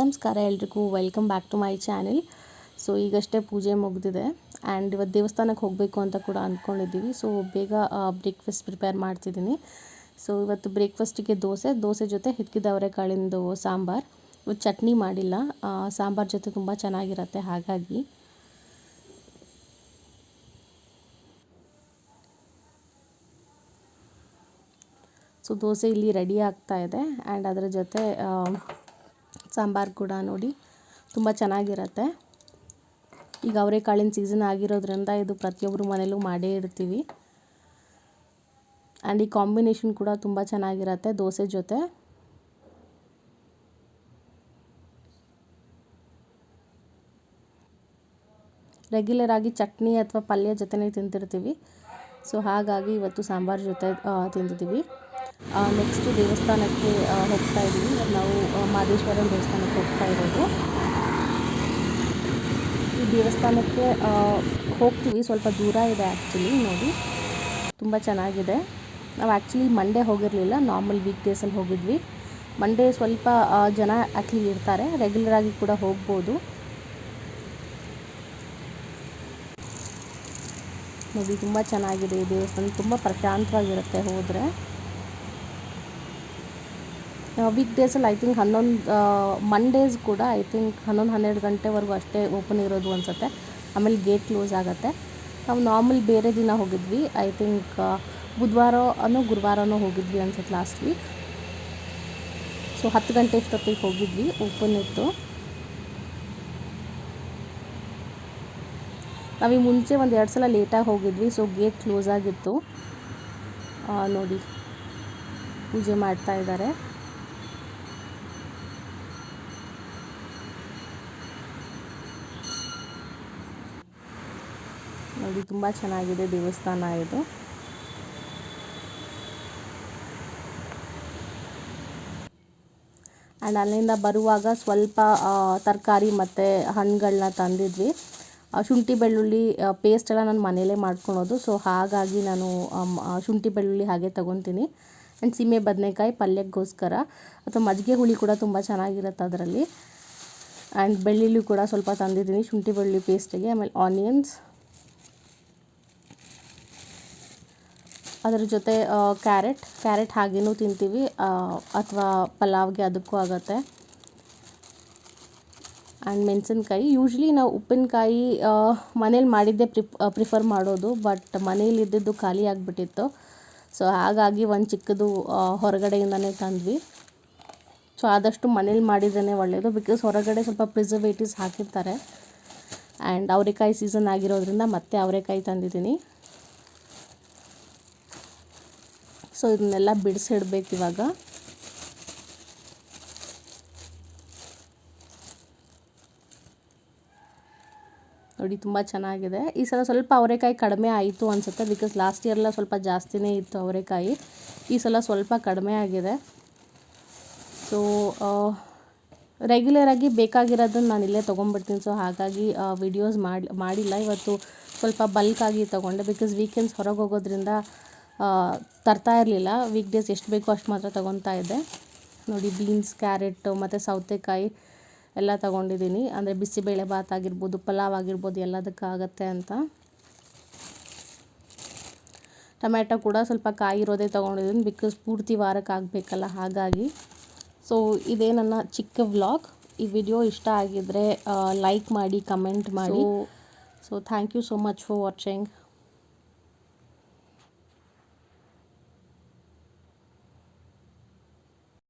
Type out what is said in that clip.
ನಮಸ್ಕಾರ ಎಲ್ರಿಗೂ. Welcome back to my channel so ಈಗಷ್ಟೇ ಪೂಜೆ ಮುಗಿದಿದೆ. ಆ್ಯಂಡ್ ಇವತ್ತು ದೇವಸ್ಥಾನಕ್ಕೆ ಹೋಗಬೇಕು ಅಂತ ಕೂಡ ಅಂದ್ಕೊಂಡಿದ್ದೀವಿ ಸೊ ಬೇಗ ಬ್ರೇಕ್ಫಾಸ್ಟ್ ಪ್ರಿಪೇರ್ ಮಾಡ್ತಿದ್ದೀನಿ. ಸೊ ಇವತ್ತು ಬ್ರೇಕ್ಫಾಸ್ಟಿಗೆ ದೋಸೆ. ದೋಸೆ ಜೊತೆ ಹಿಕ್ಕಿದ ಕಾಳಿಂದು ಸಾಂಬಾರು. ಇವತ್ತು ಚಟ್ನಿ ಮಾಡಿಲ್ಲ. ಸಾಂಬಾರ್ ಜೊತೆ ತುಂಬ ಚೆನ್ನಾಗಿರುತ್ತೆ. ಹಾಗಾಗಿ ಸೊ ದೋಸೆ ಇಲ್ಲಿ ರೆಡಿ ಆಗ್ತಾ ಇದೆ. ಆ್ಯಂಡ್ ಅದರ ಜೊತೆ ಸಾಂಬಾರು ಕೂಡ ನೋಡಿ. ತುಂಬ ಚೆನ್ನಾಗಿರುತ್ತೆ. ಈಗ ಅವರೆಕಾಳಿನ ಸೀಸನ್ ಆಗಿರೋದ್ರಿಂದ ಇದು ಪ್ರತಿಯೊಬ್ಬರು ಮನೇಲೂ ಮಾಡೇ ಇರ್ತೀವಿ. ಆ್ಯಂಡ್ ಈ ಕಾಂಬಿನೇಷನ್ ಕೂಡ ತುಂಬ ಚೆನ್ನಾಗಿರತ್ತೆ ದೋಸೆ ಜೊತೆ. ರೆಗ್ಯುಲರ್ ಆಗಿ ಚಟ್ನಿ ಅಥವಾ ಪಲ್ಯ ಜೊತೆನೇ ತಿಂತಿರ್ತೀವಿ. ಸೊ ಹಾಗಾಗಿ ಇವತ್ತು ಸಾಂಬಾರು ಜೊತೆ ತಿಂತಿದ್ದೀವಿ ನೆಕ್ಸ್ಟು ದೇವಸ್ಥಾನಕ್ಕೆ ಹೋಗ್ತಾ ಇದ್ದೀವಿ. ನಾವು ಮಾದೇಶ್ವರನ ದೇವಸ್ಥಾನಕ್ಕೆ ಹೋಗ್ತಾ ಇರೋದು. ಈ ದೇವಸ್ಥಾನಕ್ಕೆ ಹೋಗ್ತೀವಿ. ಸ್ವಲ್ಪ ದೂರ ಇದೆ ಆ್ಯಕ್ಚುಲಿ ನೋಡಿ. ತುಂಬ ಚೆನ್ನಾಗಿದೆ. ನಾವು ಆ್ಯಕ್ಚುಲಿ ಮಂಡೇ ಹೋಗಿರಲಿಲ್ಲ. ನಾರ್ಮಲ್ ವೀಕ್ ಡೇಸಲ್ಲಿ ಹೋಗಿದ್ವಿ. ಮಂಡೇ ಸ್ವಲ್ಪ ಜನ ಆ್ಯಕ್ಚುಲಿ ಇರ್ತಾರೆ. ರೆಗ್ಯುಲರ್ ಆಗಿ ಕೂಡ ಹೋಗ್ಬೋದು. ನೋಡಿ, ತುಂಬ ಚೆನ್ನಾಗಿದೆ ಈ ದೇವಸ್ಥಾನ. ತುಂಬ ಪ್ರಶಾಂತವಾಗಿರುತ್ತೆ ಹೋದರೆ. ವೀಕ್ ಡೇಸಲ್ಲಿ ಐ ಥಿಂಕ್ ಹನ್ನೊಂದು ಮಂಡೇಸ್ ಕೂಡ ಐ ಥಿಂಕ್ ಹನ್ನೊಂದು, ಹನ್ನೆರಡು ಗಂಟೆವರೆಗೂ ಅಷ್ಟೇ ಓಪನ್ ಇರೋದು ಅನಿಸುತ್ತೆ. ಆಮೇಲೆ ಗೇಟ್ ಕ್ಲೋಸ್ ಆಗುತ್ತೆ. ನಾವು ನಾರ್ಮಲ್ ಬೇರೆ ದಿನ ಹೋಗಿದ್ವಿ. ಐ ಥಿಂಕ್ ಬುಧವಾರ ಅನ್ನೋ ಗುರುವಾರನೋ ಹೋಗಿದ್ವಿ ಅನ್ಸುತ್ತೆ ಲಾಸ್ಟ್ ವೀಕ್ ಸೊ ಹತ್ತು ಗಂಟೆ ಇಷ್ಟೊತ್ತಿಗೆ ಹೋಗಿದ್ವಿ ಓಪನ್ ಇತ್ತು. ನಾವೀಗ ಮುಂಚೆ ಒಂದು ಎರಡು ಸಲ ಲೇಟಾಗಿ ಹೋಗಿದ್ವಿ ಸೊ ಗೇಟ್ ಕ್ಲೋಸ್ ಆಗಿತ್ತು. ನೋಡಿ. ಪೂಜೆ ಮಾಡ್ತಾ ಇದ್ದಾರೆ ನೋಡಿ, ತುಂಬ ಚೆನ್ನಾಗಿದೆ ದೇವಸ್ಥಾನ ಇದು. ಆ್ಯಂಡ್ ಅಲ್ಲಿಂದ ಬರುವಾಗ ಸ್ವಲ್ಪ ತರಕಾರಿ ಮತ್ತು ಹಣ್ಣುಗಳನ್ನ ತಂದಿದ್ವಿ. ಶುಂಠಿ ಬೆಳ್ಳುಳ್ಳಿ ಪೇಸ್ಟ್ ಎಲ್ಲ ನಾನು ಮನೇಲೇ ಮಾಡ್ಕೊಳೋದು. ಸೊ ಹಾಗಾಗಿ ನಾನು ಶುಂಠಿ ಬೆಳ್ಳುಳ್ಳಿ ಹಾಗೆ ತೊಗೊತೀನಿ. ಆ್ಯಂಡ್ ಸೀಮೆ ಬದನೆಕಾಯಿ ಪಲ್ಯಕ್ಕೋಸ್ಕರ ಅಥವಾ ಮಜ್ಜಿಗೆ ಹುಳಿ ಕೂಡ ತುಂಬ ಚೆನ್ನಾಗಿರುತ್ತೆ ಅದರಲ್ಲಿ. ಆ್ಯಂಡ್ ಬೆಳ್ಳುಳ್ಳಿ ಕೂಡ ಸ್ವಲ್ಪ ತಂದಿದ್ದೀನಿ, ಶುಂಠಿ ಬೆಳ್ಳುಳ್ಳಿ ಪೇಸ್ಟಿಗೆ ಆಮೇಲೆ ಆನಿಯನ್ಸ್ ಅದರ ಜೊತೆ ಕ್ಯಾರೆಟ್. ಕ್ಯಾರೆಟ್ ಹಾಗೇನೂ ತಿಂತೀವಿ. ಅಥವಾ ಪಲಾವ್ಗೆ ಅದಕ್ಕೂ ಆಗುತ್ತೆ. ಆ್ಯಂಡ್ ಮೆಣಸಿನ್ಕಾಯಿ. ಯೂಶ್ವಲಿ ನಾವು ಉಪ್ಪಿನಕಾಯಿ ಮನೇಲಿ ಮಾಡಿದ್ದೇ ಪ್ರಿಪ್ ಪ್ರಿಫರ್ ಮಾಡೋದು. ಬಟ್ ಮನೇಲಿ ಇದ್ದಿದ್ದು ಖಾಲಿ ಆಗಿಬಿಟ್ಟಿತ್ತು. ಸೊ, ಹಾಗಾಗಿ ಒಂದು ಚಿಕ್ಕದು ಹೊರಗಡೆಯಿಂದನೇ ತಂದ್ವಿ. ಸೊ, ಆದಷ್ಟು ಮನೇಲಿ ಮಾಡಿದ್ರೇ ಒಳ್ಳೆಯದು ಬಿಕಾಸ್ ಹೊರಗಡೆ ಸ್ವಲ್ಪ ಪ್ರಿಸರ್ವೇಟಿವ್ಸ್ ಹಾಕಿರ್ತಾರೆ. ಆ್ಯಂಡ್ ಅವರೆಕಾಯಿ ಸೀಸನ್ ಆಗಿರೋದ್ರಿಂದ ಮತ್ತೆ ಅವರೆಕಾಯಿ ತಂದಿದ್ದೀನಿ. ಸೊ ಇದನ್ನೆಲ್ಲ ಬಿಡಿಸಿಡ್ಬೇಕು ಇವಾಗ. ನೋಡಿ ತುಂಬ ಚೆನ್ನಾಗಿದೆ. ಈ ಸಲ ಸ್ವಲ್ಪ ಅವರೆಕಾಯಿ ಕಡಿಮೆ ಆಯಿತು ಅನಿಸುತ್ತೆ ಬಿಕಾಸ್ ಲಾಸ್ಟ್ ಇಯರ್ಲ ಸ್ವಲ್ಪ ಜಾಸ್ತಿನೇ ಇತ್ತು ಅವರೆಕಾಯಿ. ಈ ಸಲ ಸ್ವಲ್ಪ ಕಡಿಮೆ ಆಗಿದೆ. ಸೊ ರೆಗ್ಯುಲರಾಗಿ ಬೇಕಾಗಿರೋದನ್ನ ನಾನು ಇಲ್ಲೇ ತೊಗೊಂಡ್ಬಿಡ್ತೀನಿ. ಸೊ ಹಾಗಾಗಿ ವಿಡಿಯೋಸ್ ಮಾಡಿ, ಮಾಡಿಲ್ಲ. ಇವತ್ತು ಸ್ವಲ್ಪ ಬಲ್ಕಾಗಿ ತೊಗೊಂಡೆ ಬಿಕಾಸ್ ವೀಕೆಂಡ್ಸ್ ಹೊರಗೆ ಹೋಗೋದ್ರಿಂದ ತರ್ತಾ ಇರಲಿಲ್ಲ. ವೀಕ್ ಡೇಸ್ ಎಷ್ಟು ಬೇಕೋ ಅಷ್ಟು ಮಾತ್ರ ತೊಗೊತಾ ಇದ್ದೆ. ನೋಡಿ ಬೀನ್ಸ್ ಕ್ಯಾರೆಟ್ ಮತ್ತು ಸೌತೆಕಾಯಿ ಎಲ್ಲ ತೊಗೊಂಡಿದ್ದೀನಿ. ಅಂದರೆ ಬಿಸಿಬೇಳೆ ಭಾತ್ ಆಗಿರ್ಬೋದು ಪಲಾವ್ ಆಗಿರ್ಬೋದು ಎಲ್ಲದಕ್ಕಾಗತ್ತೆ ಅಂತ. ಟೊಮ್ಯಾಟೊ ಕೂಡ ಸ್ವಲ್ಪ ಕಾಯಿ ಇರೋದೇ ತೊಗೊಂಡಿದ್ದೀನಿ. ಬಿಕಾಸ್ ಪೂರ್ತಿ ವಾರಕ್ಕೆ ಆಗಬೇಕಲ್ಲ ಹಾಗಾಗಿ. ಸೊ ಇದೇ ನನ್ನ ಚಿಕ್ಕ ವ್ಲಾಗ್ ಈ ವಿಡಿಯೋ ಇಷ್ಟ ಆಗಿದ್ದರೆ ಲೈಕ್ ಮಾಡಿ ಕಮೆಂಟ್ ಮಾಡಿ. So thank you so much for watching